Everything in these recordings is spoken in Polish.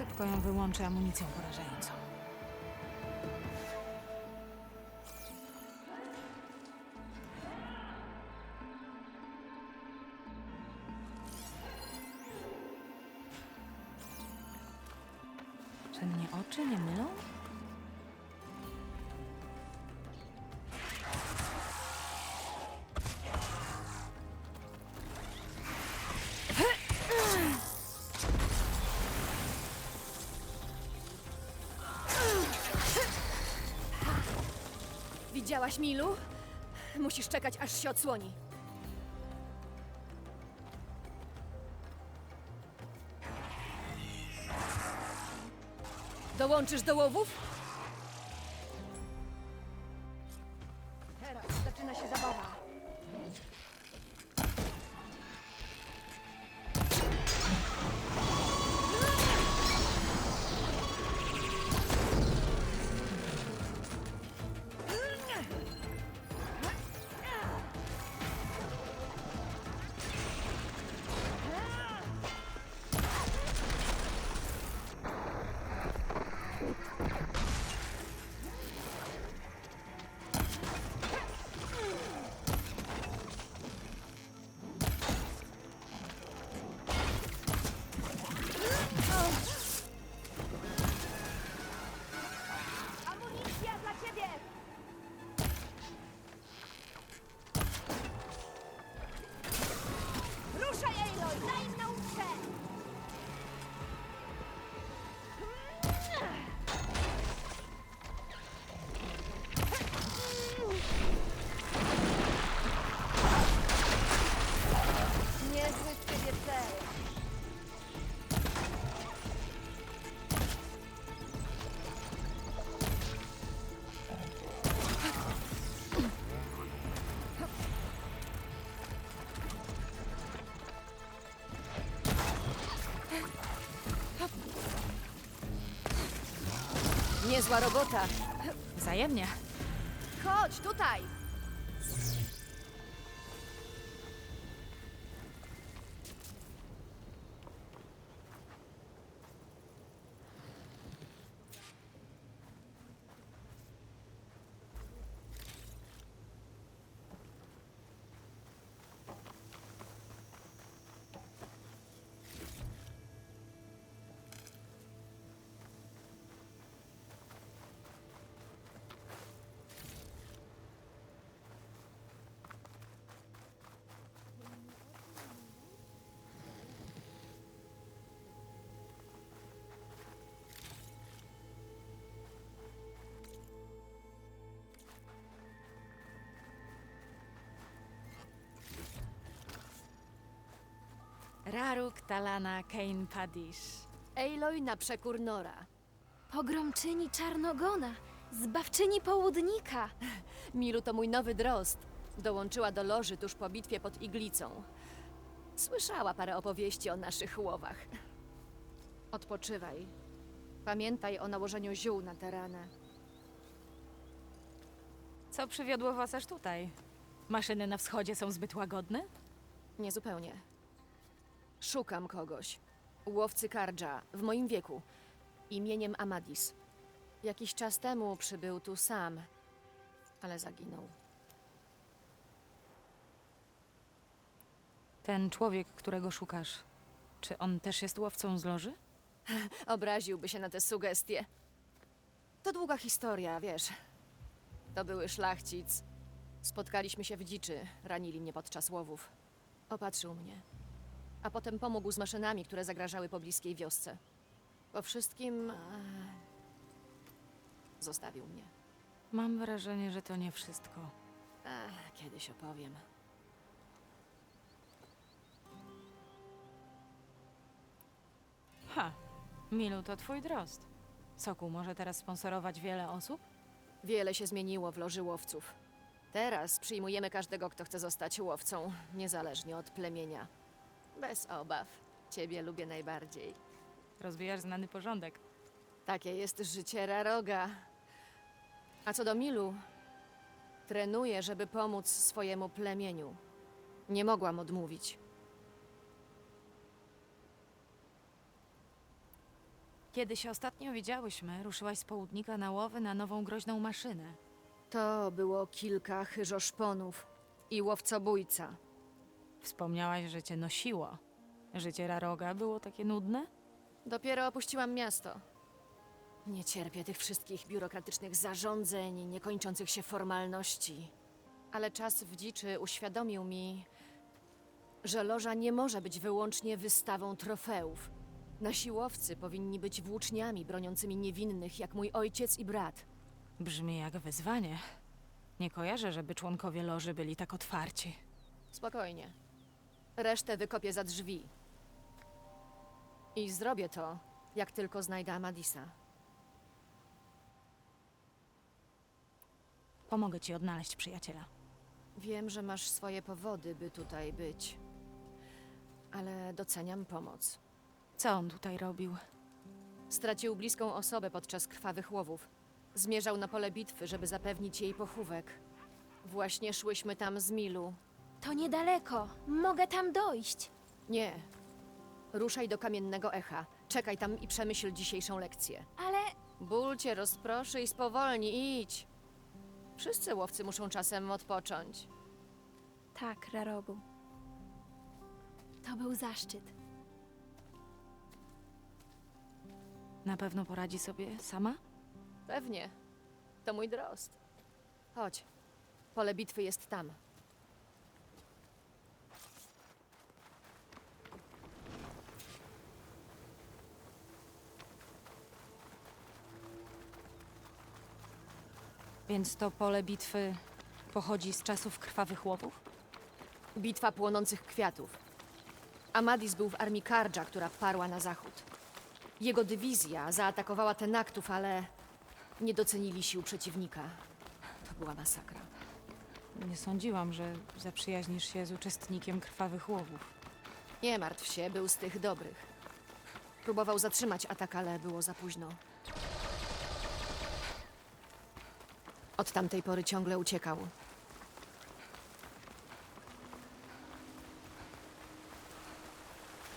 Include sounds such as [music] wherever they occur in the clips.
Szybko ją wyłączę amunicją porażającą. Czy mnie oczy nie mylą? Widziałaś Milu? Musisz czekać, aż się odsłoni. Dołączysz do łowów? Niezła robota. Wzajemnie. Chodź tutaj! Raruk Talana Kane Padish. Aloy na przekór Nora. Pogromczyni czarnogona, zbawczyni południka. [laughs] Milu to mój nowy drost. Dołączyła do loży tuż po bitwie pod Iglicą. Słyszała parę opowieści o naszych łowach. Odpoczywaj. Pamiętaj o nałożeniu ziół na tę ranę. Co przywiodło was aż tutaj? Maszyny na wschodzie są zbyt łagodne? Niezupełnie. Szukam kogoś. Łowcy Kardża, w moim wieku. Imieniem Amadis. Jakiś czas temu przybył tu sam, ale zaginął. Ten człowiek, którego szukasz, czy on też jest łowcą z loży? [laughs] Obraziłby się na te sugestie. To długa historia, wiesz. To były szlachcic. Spotkaliśmy się w dziczy, ranili mnie podczas łowów. Opatrzył mnie. A potem pomógł z maszynami, które zagrażały pobliskiej wiosce. Po wszystkim... E... Zostawił mnie. Mam wrażenie, że to nie wszystko. Ech, kiedyś opowiem. Ha, Milu to twój drost. Sokół może teraz sponsorować wiele osób? Wiele się zmieniło w loży łowców. Teraz przyjmujemy każdego, kto chce zostać łowcą, niezależnie od plemienia. Bez obaw. Ciebie lubię najbardziej. Rozwijasz znany porządek. Takie jest życie Raroga. A co do Milu, trenuję, żeby pomóc swojemu plemieniu. Nie mogłam odmówić. Kiedy się ostatnio widziałyśmy, ruszyłaś z południka na łowy na nową groźną maszynę. To było kilka chyżoszponów i łowcobójca. Wspomniałaś, że cię nosiło. Życie Raroga było takie nudne? Dopiero opuściłam miasto. Nie cierpię tych wszystkich biurokratycznych zarządzeń, niekończących się formalności. Ale czas w dziczy uświadomił mi, że loża nie może być wyłącznie wystawą trofeów. Nasi łowcy powinni być włóczniami broniącymi niewinnych, jak mój ojciec i brat. Brzmi jak wyzwanie. Nie kojarzę, żeby członkowie loży byli tak otwarci. Spokojnie. Resztę wykopię za drzwi. I zrobię to, jak tylko znajdę Amadisa. Pomogę ci odnaleźć przyjaciela. Wiem, że masz swoje powody, by tutaj być. Ale doceniam pomoc. Co on tutaj robił? Stracił bliską osobę podczas krwawych łowów. Zmierzał na pole bitwy, żeby zapewnić jej pochówek. Właśnie szłyśmy tam z Milu. To niedaleko. Mogę tam dojść. Nie. Ruszaj do kamiennego echa. Czekaj tam i przemyśl dzisiejszą lekcję. Ale Ból cię rozproszy i spowolni. Idź. Wszyscy łowcy muszą czasem odpocząć. tak, Rarogu. To był zaszczyt. Na pewno poradzi sobie sama? Pewnie. To mój drost. Chodź. Pole bitwy jest tam. Więc to pole bitwy pochodzi z czasów krwawych łowów? Bitwa płonących kwiatów. Amadis był w armii Kardża, która parła na zachód. Jego dywizja zaatakowała Tenaktów, ale nie docenili sił przeciwnika. To była masakra. Nie sądziłam, że zaprzyjaźnisz się z uczestnikiem krwawych łowów. Nie martw się, był z tych dobrych. Próbował zatrzymać atak, ale było za późno. Od tamtej pory ciągle uciekał.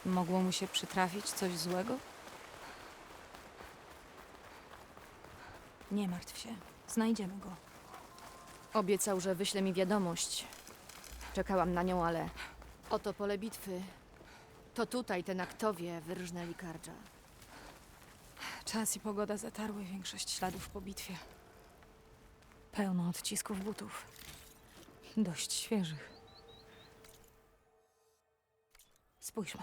Mogło mu się przytrafić coś złego? Nie martw się, znajdziemy go. Obiecał, że wyśle mi wiadomość. Czekałam na nią, ale oto pole bitwy. To tutaj te naktowie wyrżnęli Kardża. Czas i pogoda zatarły większość śladów po bitwie. Pełno odcisków butów. Dość świeżych. Spójrzmy.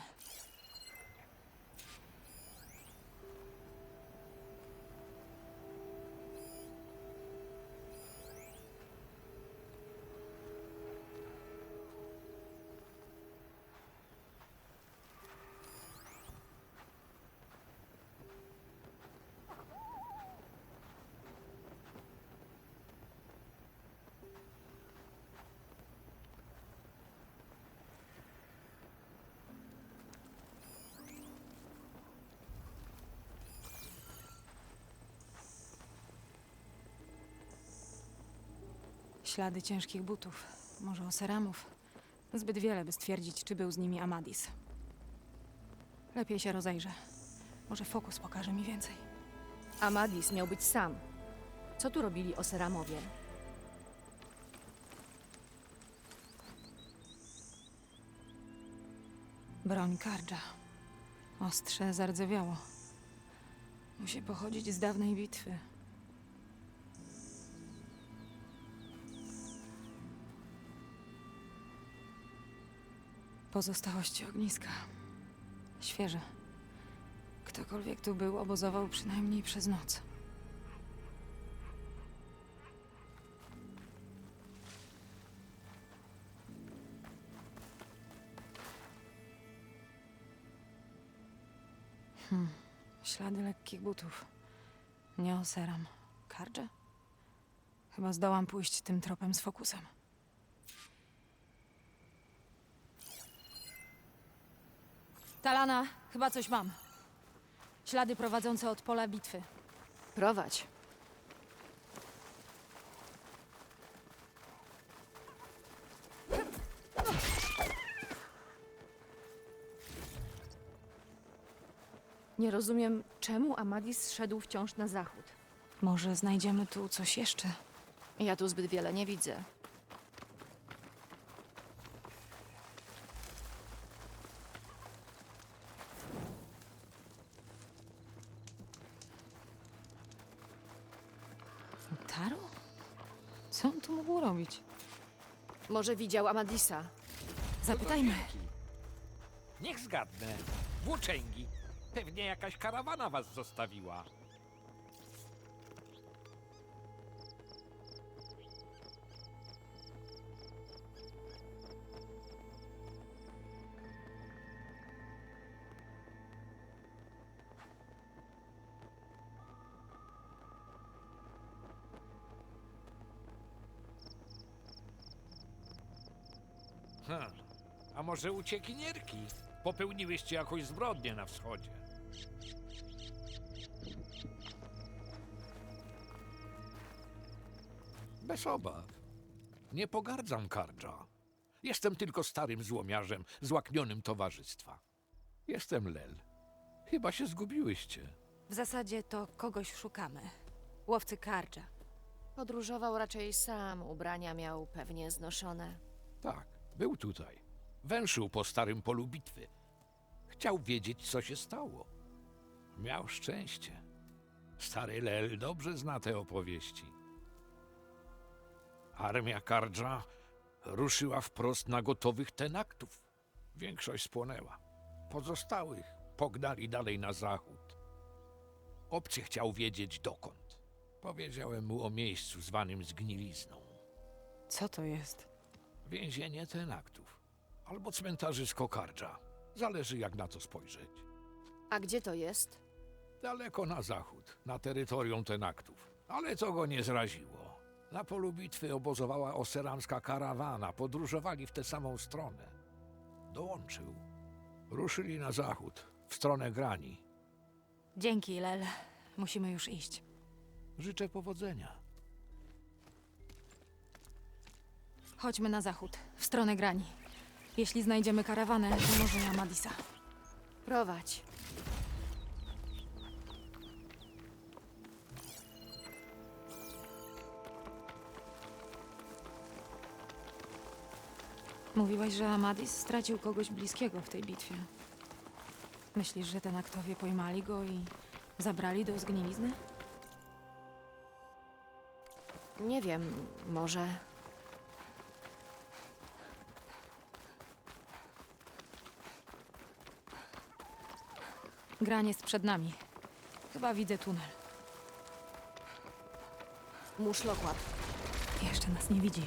Ślady ciężkich butów. Może oseramów. Zbyt wiele, by stwierdzić, czy był z nimi Amadis. Lepiej się rozejrzę. Może fokus pokaże mi więcej. Amadis miał być sam. Co tu robili Oseramowie? Broń Kardża. Ostrze zardzewiało. Musi pochodzić z dawnej bitwy. Pozostałości ogniska. Świeże. Ktokolwiek tu był, obozował przynajmniej przez noc. Ślady lekkich butów. Nie oseram. Kardże? Chyba zdołam pójść tym tropem z fokusem. Talana, chyba coś mam. Ślady prowadzące od pola bitwy. Prowadź. Nie rozumiem, czemu Amadis szedł wciąż na zachód. Może znajdziemy tu coś jeszcze? Ja tu zbyt wiele nie widzę. Taro? Co on tu mógł robić? Może widział Amadisa. Zapytajmy. Niech zgadnę. Włóczęgi. Pewnie jakaś karawana was zostawiła. Hm. A może uciekinierki? Popełniłyście jakąś zbrodnię na wschodzie. Bez obaw. Nie pogardzam Kardża. Jestem tylko starym złomiarzem, złaknionym towarzystwa. Jestem Lel. Chyba się zgubiłyście. W zasadzie to kogoś szukamy. Łowcy Kardża. Podróżował raczej sam, ubrania miał pewnie znoszone. Tak, był tutaj. Węszył po starym polu bitwy. Chciał wiedzieć, co się stało. Miał szczęście. Stary Lel dobrze zna te opowieści. Armia Kardża ruszyła wprost na gotowych tenaktów. Większość spłonęła. Pozostałych pognali dalej na zachód. Obcy chciał wiedzieć dokąd. Powiedziałem mu o miejscu zwanym zgnilizną. Co to jest? Więzienie tenaktów. Albo cmentarzysko Kardża. Zależy jak na to spojrzeć. A gdzie to jest? Daleko na zachód, na terytorium tenaktów. Ale to go nie zraziło. Na polu bitwy obozowała oseramska karawana. Podróżowali w tę samą stronę. Dołączył. Ruszyli na zachód, w stronę grani. Dzięki, Lel. Musimy już iść. Życzę powodzenia. Chodźmy na zachód, w stronę grani. Jeśli znajdziemy karawanę, to może i Amadisa. Prowadź. Mówiłaś, że Amadis stracił kogoś bliskiego w tej bitwie. Myślisz, że ten aktowie pojmali go i zabrali do zgnilizny? Nie wiem, może. Gran jest przed nami. Chyba widzę tunel. Muszlokład. Jeszcze nas nie widzi.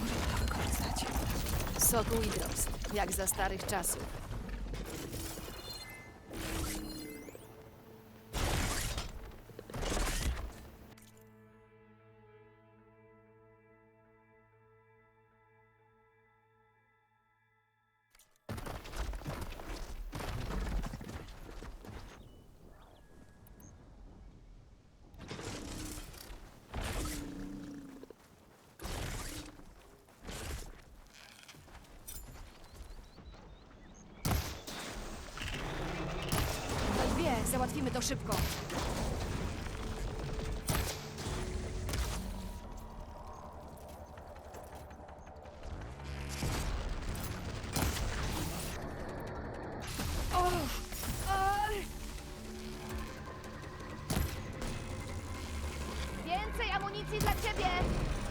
Możemy to wykorzystać. Soku i drost. Jak za starych czasów. To szybko. Więcej amunicji dla ciebie!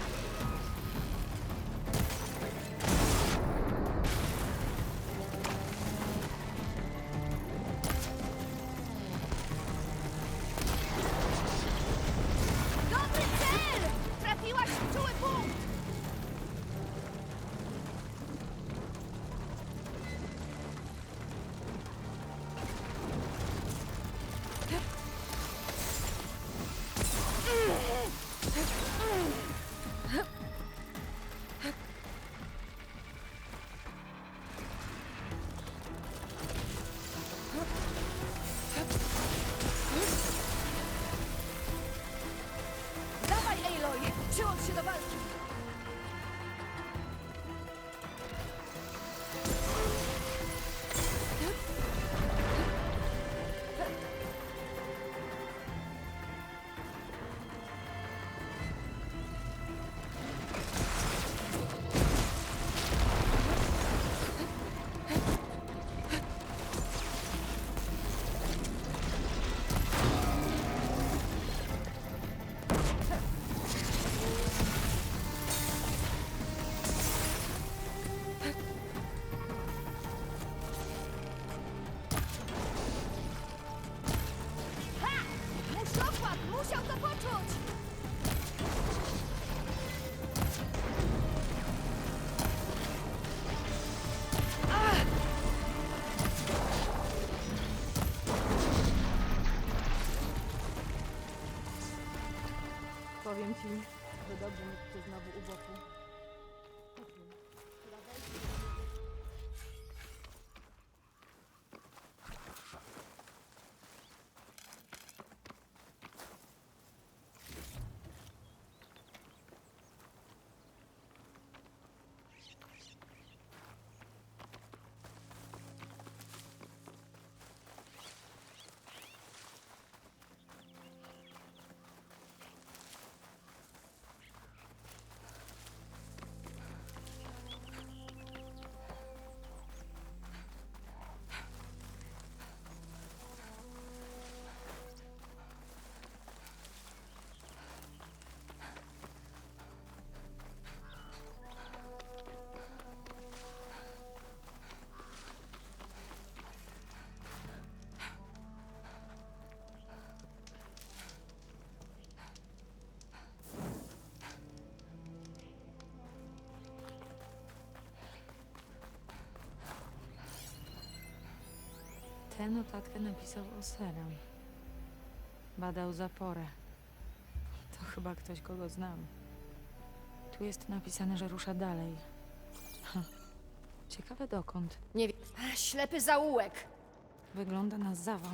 Tę notatkę napisał Oseram. Badał zaporę. To chyba ktoś, kogo znam. Tu jest napisane, że rusza dalej. Ha. Ciekawe dokąd. Nie wiem. Ślepy zaułek! Wygląda na zawał.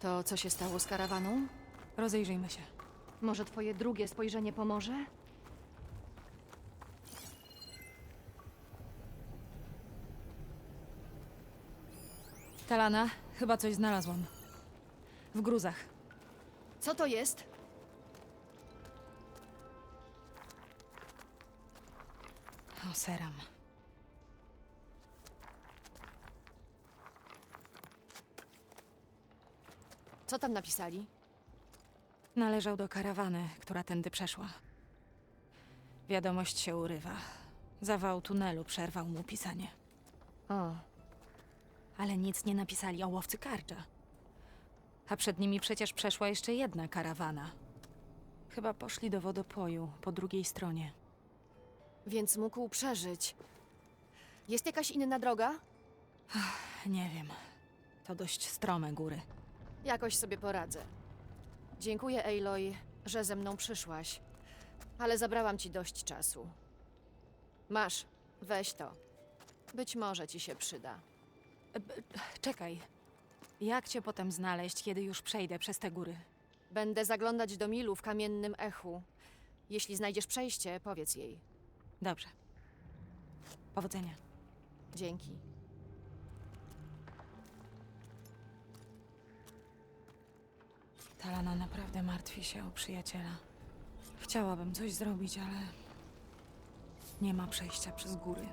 To co się stało z karawaną? Rozejrzyjmy się. Może twoje drugie spojrzenie pomoże? Talana, chyba coś znalazłam. W gruzach. Co to jest? Oseram. Co tam napisali? Należał do karawany, która tędy przeszła. Wiadomość się urywa. Zawał tunelu przerwał mu pisanie. O, Ale nic nie napisali o łowcy karcza. A przed nimi przecież przeszła jeszcze jedna karawana. Chyba poszli do wodopoju po drugiej stronie. więc mógł przeżyć. Jest jakaś inna droga? Nie wiem. To dość strome góry. Jakoś sobie poradzę. Dziękuję, Aloy, że ze mną przyszłaś. Ale zabrałam ci dość czasu. Masz, weź to. Być może ci się przyda. Czekaj. Jak cię potem znaleźć, kiedy już przejdę przez te góry? Będę zaglądać do Milu w kamiennym echu. Jeśli znajdziesz przejście, powiedz jej. Dobrze. Powodzenia. Dzięki. Talana naprawdę martwi się o przyjaciela. Chciałabym coś zrobić, ale nie ma przejścia przez góry.